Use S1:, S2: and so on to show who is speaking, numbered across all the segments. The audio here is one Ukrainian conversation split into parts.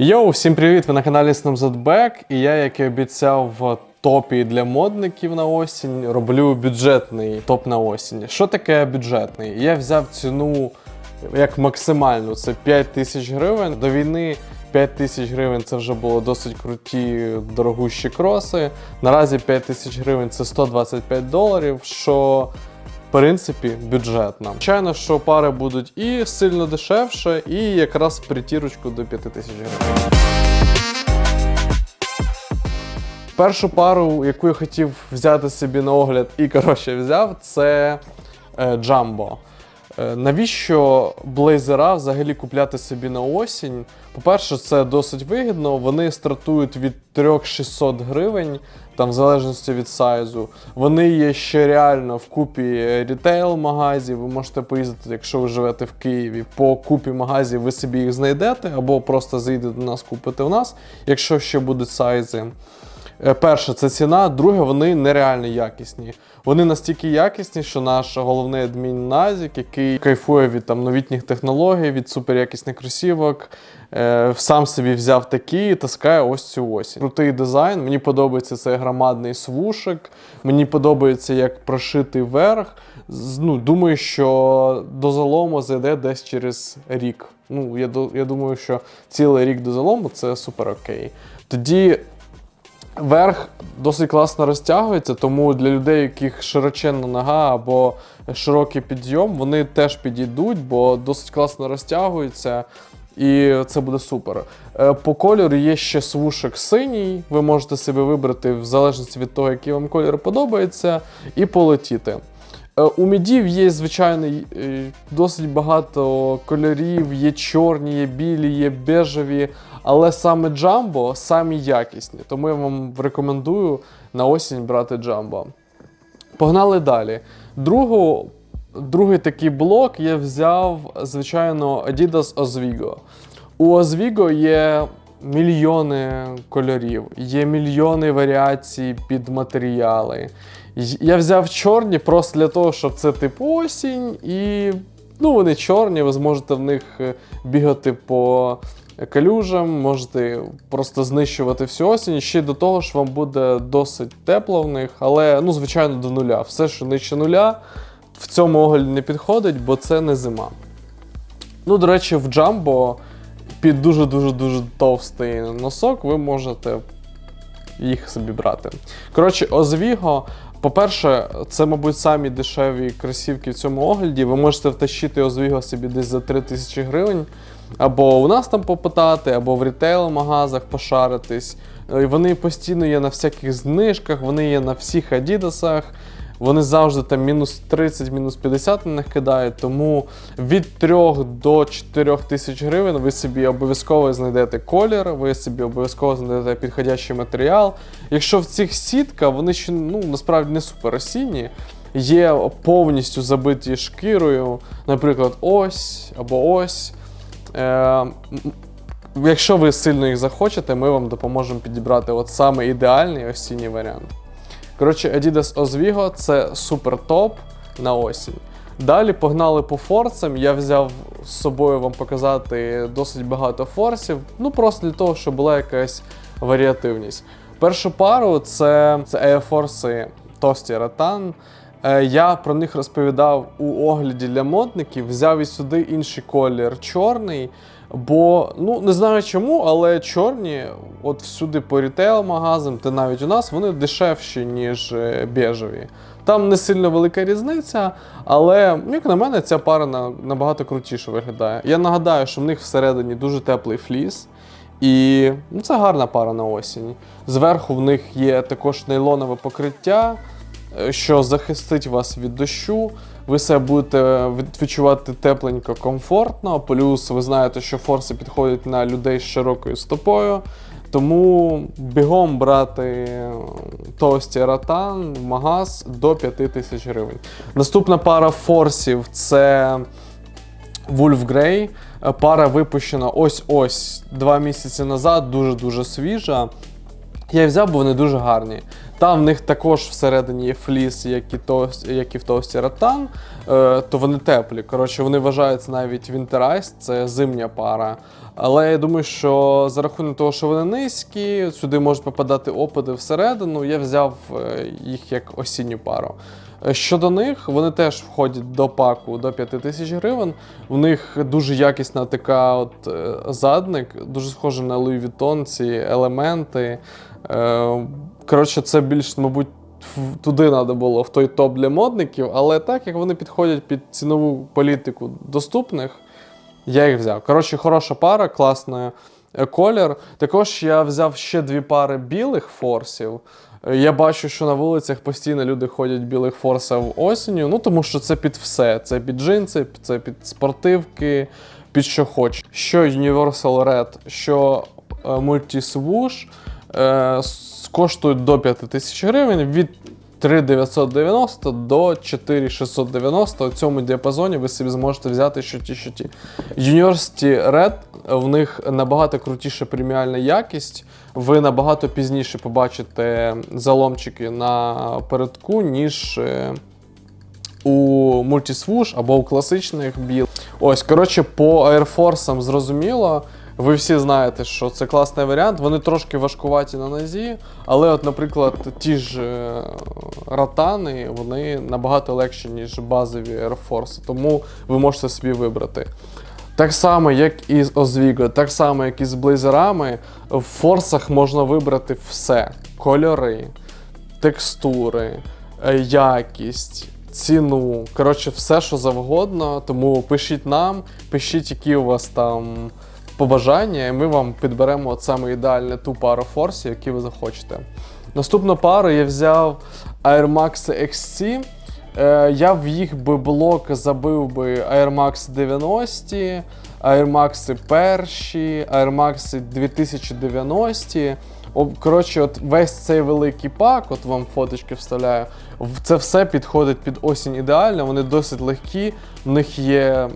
S1: Йоу, всім привіт! Ви на каналі Snapzotback і я, як і обіцяв в топі для модників на осінь, роблю бюджетний топ на осінь. Що таке бюджетний? Я взяв ціну як максимальну, це 5 тисяч гривень. До війни 5 тисяч гривень це вже було досить круті, дорогущі кроси. Наразі 5 тисяч гривень це 125 доларів, що принципі, бюджетна. Звичайно, що пари будуть і сильно дешевше, і якраз притірочку до 5 тисяч гривень. Першу пару, яку я хотів взяти собі на огляд і коротше взяв, це е, Jumbo. Е, Навіщо блейзера взагалі купляти собі на осінь? По-перше, це досить вигідно. Вони стартують від 3600 гривень, там в залежності від сайзу. Вони є ще реально в купі рітейл магазів. Ви можете поїздити, якщо ви живете в Києві, по купі магазів ви собі їх знайдете, або просто заїдете до нас, купите у нас, якщо ще будуть сайзи. Е, Перше, це ціна, друге, вони нереально якісні. Вони настільки якісні, що наш головний адмін Назік, який кайфує від там новітніх технологій, від суперякісних кросівок, е, сам собі взяв такі і таскає ось цю осінь. Крутий дизайн. Мені подобається цей громадний свушик. Мені подобається, як прошитий верх. Ну, думаю, що до залому зайде десь через рік. Ну, я, я думаю, що цілий рік до залому це супер окей. Тоді Верх досить класно розтягується, тому для людей, яких широченна нога або широкий підйом, вони теж підійдуть, бо досить класно розтягується. І це буде супер. Е, По кольору є ще свушик синій. Ви можете собі вибрати в залежності від того, який вам колір подобається, і полетіти. Е, У мідів є, звичайно, е, досить багато кольорів, є чорні, є білі, є бежеві, але саме джамбо самі якісні. Тому я вам рекомендую на осінь брати джамбо. Погнали далі. Другу, другий такий блок я взяв, звичайно, Adidas Oswego. У Oswego є мільйони кольорів, є мільйони варіацій під матеріали. Я взяв чорні просто для того, щоб це типу осінь, і ну, вони чорні, ви зможете в них е, бігати по калюжам, можете просто знищувати всю осінь. Ще до того ж вам буде досить тепло в них, але ну, звичайно, до нуля. Все, що нижче нуля, в цьому огляді не підходить, бо це не зима. Ну, до речі, в Jumbo під дуже-дуже дуже товстий носок ви можете їх собі брати. Коротше, Озвіго, по-перше, це, мабуть, самі дешеві кросівки в цьому огляді. Ви можете втащити Озвіго собі десь за 3 тисячі гривень. Або у нас там попитати, або в рітейл-магазах пошаритись. Вони постійно є на всяких знижках, вони є на всіх адідасах. Вони завжди там мінус 30, мінус 50 на них кидають, тому від 3 до 4 тисяч гривень ви собі обов'язково знайдете колір, ви собі обов'язково знайдете підходящий матеріал. Якщо в цих сітка, вони ще ну, насправді не супер осінні, є повністю забиті шкірою, наприклад, ось або ось. Е, якщо ви сильно їх захочете, ми вам допоможемо підібрати от саме ідеальний осінній варіант. Коротше, Adidas Oswego це супер топ на осінь. Далі погнали по форсам. Я взяв з собою вам показати досить багато форсів. Ну просто для того, щоб була якась варіативність. Першу пару це, це Air Force Toasty Rattan. Е, Я про них розповідав у огляді для модників. Взяв і сюди інший колір чорний. Бо ну не знаю чому, але чорні, от всюди по рітейл-магазам, та навіть у нас вони дешевші, ніж е, бежеві. Там не сильно велика різниця, але як на мене, ця пара набагато крутіше виглядає. Я нагадаю, що в них всередині дуже теплий фліс. І ну, це гарна пара на осінь. Зверху в них є також нейлонове покриття, що захистить вас від дощу. Ви себе будете відчувати тепленько, комфортно. Плюс ви знаєте, що форси підходять на людей з широкою стопою. Тому бігом брати тості Ратан в магаз до 5 тисяч гривень. Наступна пара форсів це Wolf Grey. Е, Пара випущена ось-ось два місяці назад, дуже-дуже свіжа. Я взяв, бо вони дуже гарні. Там в них також всередині є фліс, як і, тос, як і в тості ратан, е, то вони теплі. Коротше, вони вважаються навіть Winterize, це зимня пара. Але я думаю, що за рахунок того, що вони низькі, сюди можуть попадати опади всередину, я взяв е, їх як осінню пару. Е, Щодо них, вони теж входять до паку до 5 тисяч гривень. В них дуже якісна така от е, задник, дуже схоже на Louis Vuitton, ці елементи. Е, Коротше, це більш, мабуть, туди треба було, в той топ для модників, але так як вони підходять під цінову політику доступних, я їх взяв. Коротше, хороша пара, класний е, колір. Також я взяв ще дві пари білих форсів. Е, Я бачу, що на вулицях постійно люди ходять білих форсів осінню, ну тому що це під все. Це під джинси, це під спортивки, під що хоч. Що Universal Red, що е, Коштують до 5 тисяч гривень від 3990 до 4690. У цьому діапазоні ви собі зможете взяти що ті, що ті. University Red, в них набагато крутіша преміальна якість. Ви набагато пізніше побачите заломчики на передку, ніж. е, у мультисвуш або у класичних біл. Ось, коротше, по Air Force зрозуміло. Ви всі знаєте, що це класний варіант. Вони трошки важкуваті на нозі, але, от, наприклад, ті ж е, ратани, вони набагато легші, ніж базові Air Force, тому ви можете собі вибрати. Так само, як і з Oswego, так само, як і з блейзерами, в форсах можна вибрати все: кольори, текстури, е, якість, ціну. Коротше, все, що завгодно. Тому пишіть нам, пишіть, які у вас там побажання, і ми вам підберемо от саме ідеальне ту пару форсів, які ви захочете. Наступну пару я взяв Air Max XC. Е, я в їх би блок забив би Air Max 90, Air Max перші, Air Max 2090. Коротше, от весь цей великий пак, от вам фоточки вставляю, це все підходить під осінь ідеально, вони досить легкі, в них є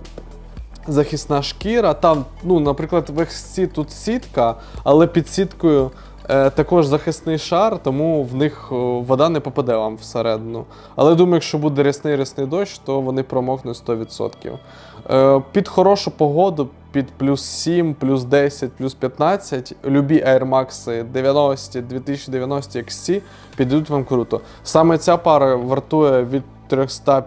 S1: захисна шкіра. Там, ну, наприклад, в XC тут сітка, але під сіткою е, також захисний шар, тому в них е, вода не попаде вам всередину. Але думаю, якщо буде рясний рясний дощ, то вони промокнуть 100%. Е, під хорошу погоду, під плюс 7, плюс 10, плюс 15, любі Air Max 90, 2090 XC підійдуть вам круто. Саме ця пара вартує від 300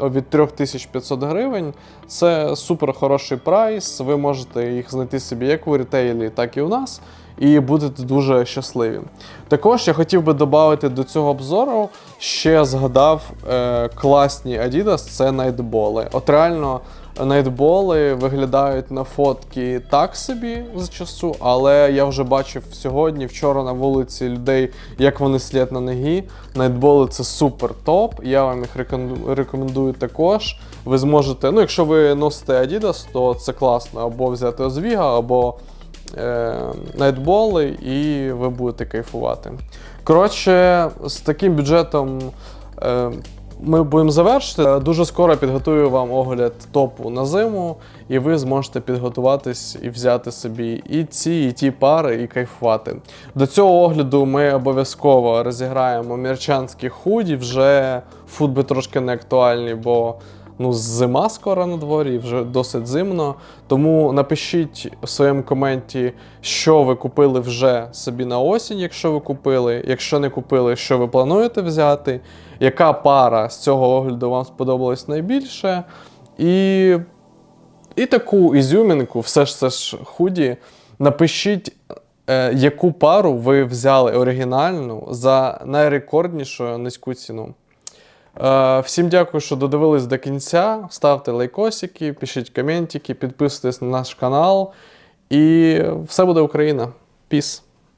S1: від 3500 гривень. Це супер хороший прайс. Ви можете їх знайти собі як у рітейлі, так і у нас, і будете дуже щасливі. Також я хотів би додати до цього обзору, ще згадав е, класні Adidas, це найтболи. От реально. Найтболи виглядають на фотки так собі зачасу, але я вже бачив сьогодні, вчора на вулиці людей, як вони слід на ногі. Найтболи це супер топ. Я вам їх рекомендую також. Ви зможете, ну якщо ви носите Adidas, то це класно або взяти Озвіга, або найтболи, і ви будете кайфувати. Коротше, з таким бюджетом. Е, ми будемо завершити. Дуже скоро підготую вам огляд топу на зиму, і ви зможете підготуватись і взяти собі і ці, і ті пари, і кайфувати. До цього огляду ми обов'язково розіграємо мерчанські худі. Вже футби трошки не актуальні, бо ну, зима скоро на дворі, вже досить зимно. Тому напишіть у своєму коменті, що ви купили вже собі на осінь, якщо ви купили. Якщо не купили, що ви плануєте взяти, яка пара з цього огляду вам сподобалась найбільше. І, і таку ізюмінку, все ж це ж худі. Напишіть, е, яку пару ви взяли оригінальну за найрекорднішу низьку ціну. Е, Всім дякую, що додивились до кінця. Ставте лайкосики, пишіть коментики, підписуйтесь на наш канал. І все буде Україна. Піс!